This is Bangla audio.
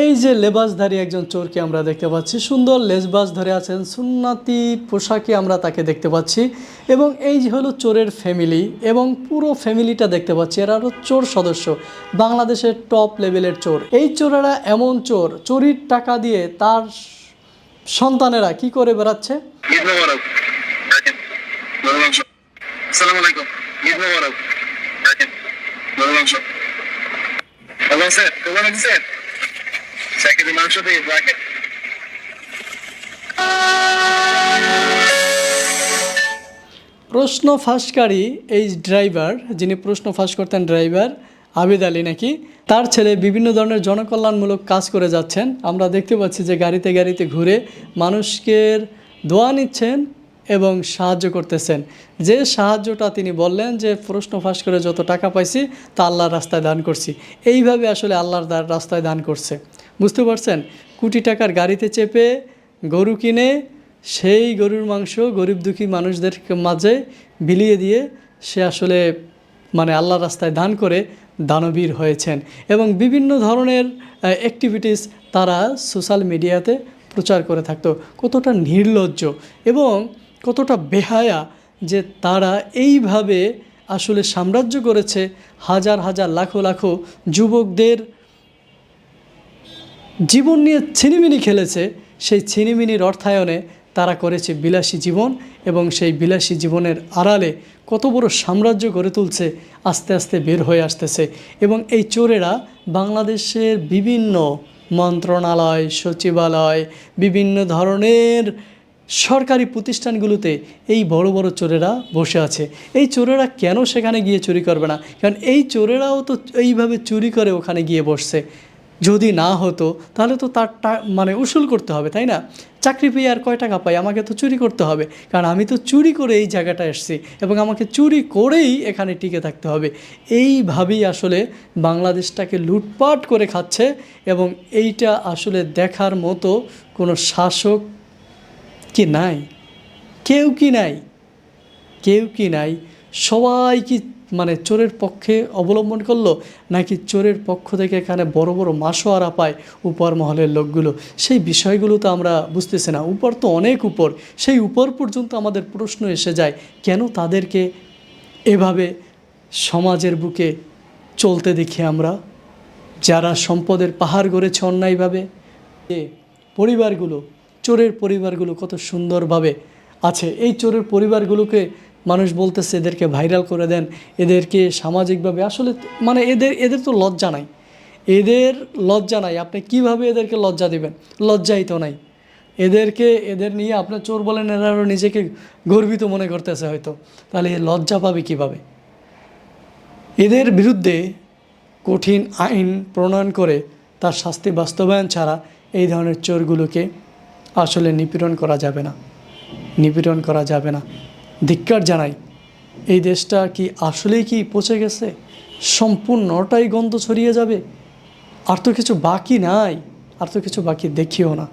এই যে লেবাসধারী একজন চোরকে আমরা দেখতে পাচ্ছি, সুন্দর লেসবাস ধরে আছেন, সুন্নাতি পোশাকে আমরা তাকে দেখতে পাচ্ছি এবং এই যে হলো চোরের ফ্যামিলি এবং পুরো ফ্যামিলিটা দেখতে পাচ্ছি, এরা হলো চোর সদস্য, বাংলাদেশের টপ লেভেলের চোর। এই চোরেরা এমন চোর, চোরির টাকা দিয়ে তার সন্তানেরা কি করে বেড়াচ্ছে? ঈদ দিচ্ছেন চাকরি মাংস দিয়ে রাখেন প্রশ্ন ফাঁসকারী এই ড্রাইভার, যিনি প্রশ্ন ফাঁস করতেন ড্রাইভার, আবিদ আলী নাকি, তার ছেলে বিভিন্ন ধরনের জনকল্যাণমূলক কাজ করে যাচ্ছেন। আমরা দেখতে পাচ্ছি যে গাড়িতে গাড়িতে ঘুরে মানুষকে দোয়া নিচ্ছেন। এবং সাহায্য করতেছেন। যে সাহায্যটা তিনি বললেন যে, প্রশ্ন ফাঁস করে যত টাকা পাইছি, তা আল্লাহর রাস্তায় দান করছি। এইভাবে আসলে আল্লাহর রাস্তায় দান করছে। বুঝতে পারছেন? কোটি টাকার গাড়িতে চেপে গরু কিনে, সেই গরুর মাংস গরিব দুঃখী মানুষদের মাঝে বিলিয়ে দিয়ে সে আসলে মানে আল্লাহ রাস্তায় দান করে দানবীর হয়েছেন। এবং বিভিন্ন ধরনের অ্যাক্টিভিটিস তারা সোশ্যাল মিডিয়াতে প্রচার করে থাকতো। কতটা নির্লজ্জ। এবং কতটা বেহায়া যে তারা এইভাবে আসলে সাম্রাজ্য করেছে হাজার হাজার লাখো লাখো যুবকদের জীবন নিয়ে ছিনিমিনি খেলেছে। সেই ছিনিমিনির অর্থায়নে তারা করেছে বিলাসী জীবন এবং সেই বিলাসী জীবনের আড়ালে কত বড় সাম্রাজ্য গড়ে তুলছে, আস্তে আস্তে বের হয়ে আসতেছে এবং এই চোরেরা বাংলাদেশের বিভিন্ন মন্ত্রণালয়, সচিবালয়, বিভিন্ন ধরনের সরকারি প্রতিষ্ঠানগুলোতে এই বড় বড় চোরেরা বসে আছে। এই চোরেরা কেন সেখানে গিয়ে চুরি করবে না? কারণ এই চোরেরাও তো এইভাবে চুরি করে ওখানে গিয়ে বসছে। যদি না হতো, তাহলে তো তার মানে উসুল করতে হবে, তাই না? চাকরি পেয়ে আর কয় টাকা পাই আমাকে তো চুরি করতে হবে। কারণ আমি তো চুরি করে এই জায়গাটা এসেছি এবং আমাকে চুরি করেই এখানে টিকে থাকতে হবে। এইভাবেই আসলে বাংলাদেশটাকে লুটপাট করে খাচ্ছে এবং এইটা আসলে দেখার মতো কোনো শাসক কি নাই? কেউ কি নাই? কেউ কি নাই? সবাই কি মানে চোরের পক্ষে অবলম্বন করল, নাকি চোরের পক্ষ থেকে এখানে বড় বড় মাসোয়ারা পায় উপর মহলের লোকগুলো? সেই বিষয়গুলো তো আমরা বুঝতেছি না। উপর তো অনেক উপর। সেই উপর পর্যন্ত আমাদের প্রশ্ন এসে যায়, কেন তাদেরকে এভাবে সমাজের বুকে চলতে দেখি আমরা? যারা সম্পদের পাহাড় গড়েছে অন্যায়ভাবে, যে পরিবারগুলো চোরের পরিবারগুলো কত সুন্দরভাবে আছে। এই চোরের পরিবারগুলোকে মানুষ বলতেছে, এদেরকে ভাইরাল করে দেন, এদেরকে সামাজিকভাবে আসলে মানে এদের এদের তো লজ্জা নাই। এদের লজ্জা নাই। আপনি কীভাবে এদেরকে লজ্জা দিবেন? লজ্জাই তো নাই। এদেরকে, এদের নিয়ে আপনার চোর বলেন, এরা নিজেকে গর্বিত মনে করতেছে হয়তো। তাহলে এ লজ্জা পাবে কীভাবে? এদের বিরুদ্ধে কঠিন আইন প্রণয়ন করে তার শাস্তি বাস্তবায়ন ছাড়া এই ধরনের চোরগুলোকে আসলে নিপীড়ন করা যাবে না। নিপীড়ন করা যাবে না। ধিক্কার জানাই, এই দেশটা কি আসলেই কি পচে গেছে? সম্পূর্ণটাই গন্ধ ছড়িয়ে যাবে? আর তো কিছু বাকি নাই। আর তো কিছু বাকি দেখিও না।